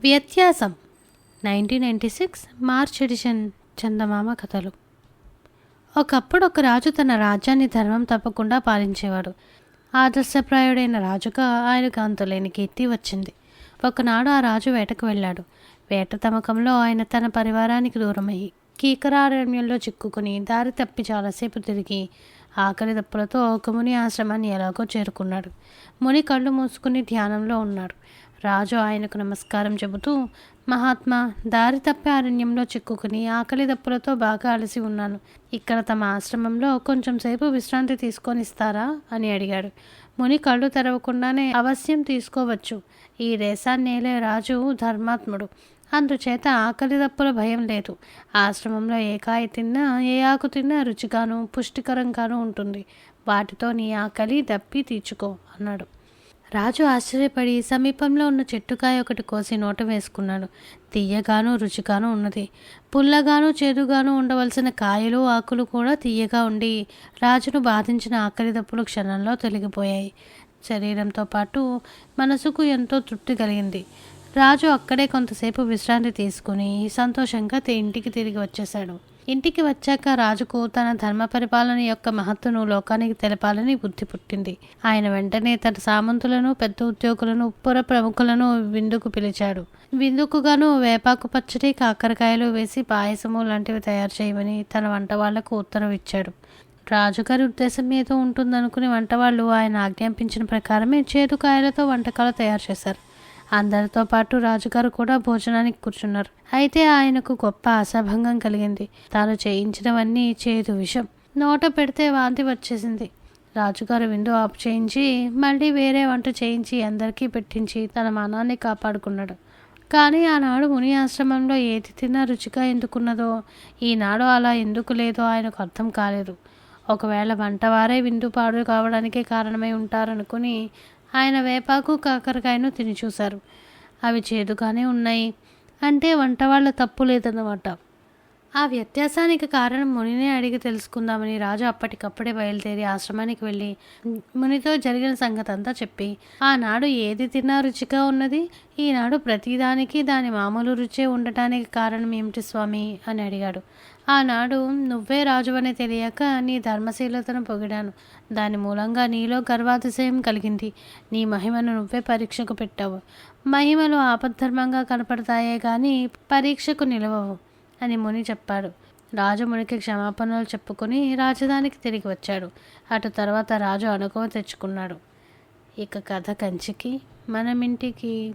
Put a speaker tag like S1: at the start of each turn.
S1: వ్యత్యాసం. Nineteen ninety six March edition Chandamama కథలు. ఒకప్పుడు ఒక రాజు తన రాజ్యాన్ని ధర్మం తప్పకుండా పాలించేవాడు. ఆదర్శప్రాయుడైన రాజుగా ఆయనకు అంతులేని కీర్తి వచ్చింది. ఒకనాడు ఆ రాజు వేటకు వెళ్ళాడు. వేట తమకంలో ఆయన తన పరివారానికి దూరమయ్యి కీకరారణ్యంలో చిక్కుకుని దారి తప్పి చాలాసేపు తిరిగి ఆకలి దప్పులతో ఒక ముని ఆశ్రమాన్ని ఎలాగో చేరుకున్నాడు. ముని కళ్ళు మూసుకుని ధ్యానంలో ఉన్నాడు. రాజు ఆయనకు నమస్కారం చెబుతూ మహాత్మా దారి తప్పే అరణ్యంలో చిక్కుకుని ఆకలి దప్పులతో బాగా అలసి ఉన్నాను. ఇక్కడ తమ ఆశ్రమంలో కొంచెం సేపు విశ్రాంతి తీసుకొని ఇస్తారా? అని అడిగాడు. ముని కళ్ళు తెరవకుండానే అవశ్యం తీసుకోవచ్చు. ఈ దేశాన్నేలే రాజు ధర్మాత్ముడు. అందుచేత ఆకలి దప్పుల భయం లేదు. ఆశ్రమంలో ఏ కాయ తిన్నా ఏ ఆకు తిన్నా రుచిగాను పుష్టికరంగాను ఉంటుంది. వాటితో నీ ఆకలి దప్పి తీర్చుకో అన్నాడు. రాజు ఆశ్చర్యపడి సమీపంలో ఉన్న చెట్టుకాయ ఒకటి కోసి నోట వేసుకున్నాడు. తీయగాను రుచిగాను ఉన్నది. పుల్లగాను చేదుగాను ఉండవలసిన కాయలు ఆకులు కూడా తీయగా ఉండి రాజును బాధించిన ఆకలి దప్పులు క్షణంలో తొలగిపోయాయి. శరీరంతో పాటు మనసుకు ఎంతో తృప్తి కలిగింది. రాజు అక్కడే కొంతసేపు విశ్రాంతి తీసుకుని సంతోషంగా ఇంటికి తిరిగి వచ్చేశాడు. ఇంటికి వచ్చాక రాజుకు తన ధర్మ పరిపాలన యొక్క మహత్తును లోకానికి తెలపాలని బుద్ధి పుట్టింది. ఆయన వెంటనే తన సామంతులను పెద్ద ఉద్యోగులను పుర ప్రముఖులను విందుకు పిలిచాడు. విందుకుగాను వేపాకు పచ్చడి కాకరకాయలు వేసి పాయసము లాంటివి తయారు చేయమని తన వంట వాళ్ళకు ఉత్తరం ఇచ్చాడు రాజుగారి ఉద్దేశం ఏదో ఉంటుందనుకుని వంటవాళ్ళు ఆయన ఆజ్ఞాపించిన ప్రకారమే చేదుకాయలతో వంటకాలు తయారు చేశారు. అందరితో పాటు రాజుగారు కూడా భోజనానికి కూర్చున్నారు. అయితే ఆయనకు గొప్ప అసభంగం కలిగింది. తాను చేయించినవన్నీ చేదు విషం. నోట పెడితే వాంతి వచ్చేసింది. రాజుగారు విందు ఆఫ్ చేయించి మళ్ళీ వేరే వంట చేయించి అందరికీ పెట్టించి తన మానాన్ని కాపాడుకున్నాడు. కానీ ఆనాడు ముని ఆశ్రమంలో ఏది తిన్నా రుచిగా ఎందుకున్నదో ఈనాడు అలా ఎందుకు లేదో ఆయనకు అర్థం కాలేదు. ఒకవేళ వంటవారే విందు పాడు కావడానికే కారణమై ఉంటారనుకుని ఆయన వేపాకు కాకరకాయను తిని చూశారు. అవి చేదుగానే ఉన్నాయి. అంటే వంట వాళ్ళ తప్పు లేదన్నమాట. ఆ వ్యత్యాసానికి కారణం మునినే అడిగి తెలుసుకుందామని రాజు అప్పటికప్పుడే బయలుదేరి ఆశ్రమానికి వెళ్ళి మునితో జరిగిన సంగతి అంతా చెప్పి ఆనాడు ఏది తిన్నా రుచిగా ఉన్నది? ఈనాడు ప్రతిదానికి దాని మామూలు రుచే ఉండటానికి కారణం ఏమిటి స్వామి అని అడిగాడు. ఆనాడు నువ్వే రాజువని తెలియక నీ ధర్మశీలతను పొగిడాను. దాని మూలంగా నీలో గర్వాతిశయం కలిగింది. నీ మహిమను నువ్వే పరీక్షకు పెట్టావు. మహిమలు ఆపద్ధర్మంగా కనపడతాయే కానీ పరీక్షకు నిలవవు. అని ముని చెప్పాడు. రాజు మునికి క్షమాపణలు చెప్పుకొని రాజధానికి తిరిగి వచ్చాడు. అటు తర్వాత రాజు అనుకవ తెచ్చుకున్నాడు. ఇక కథ కంచికి మనం ఇంటికి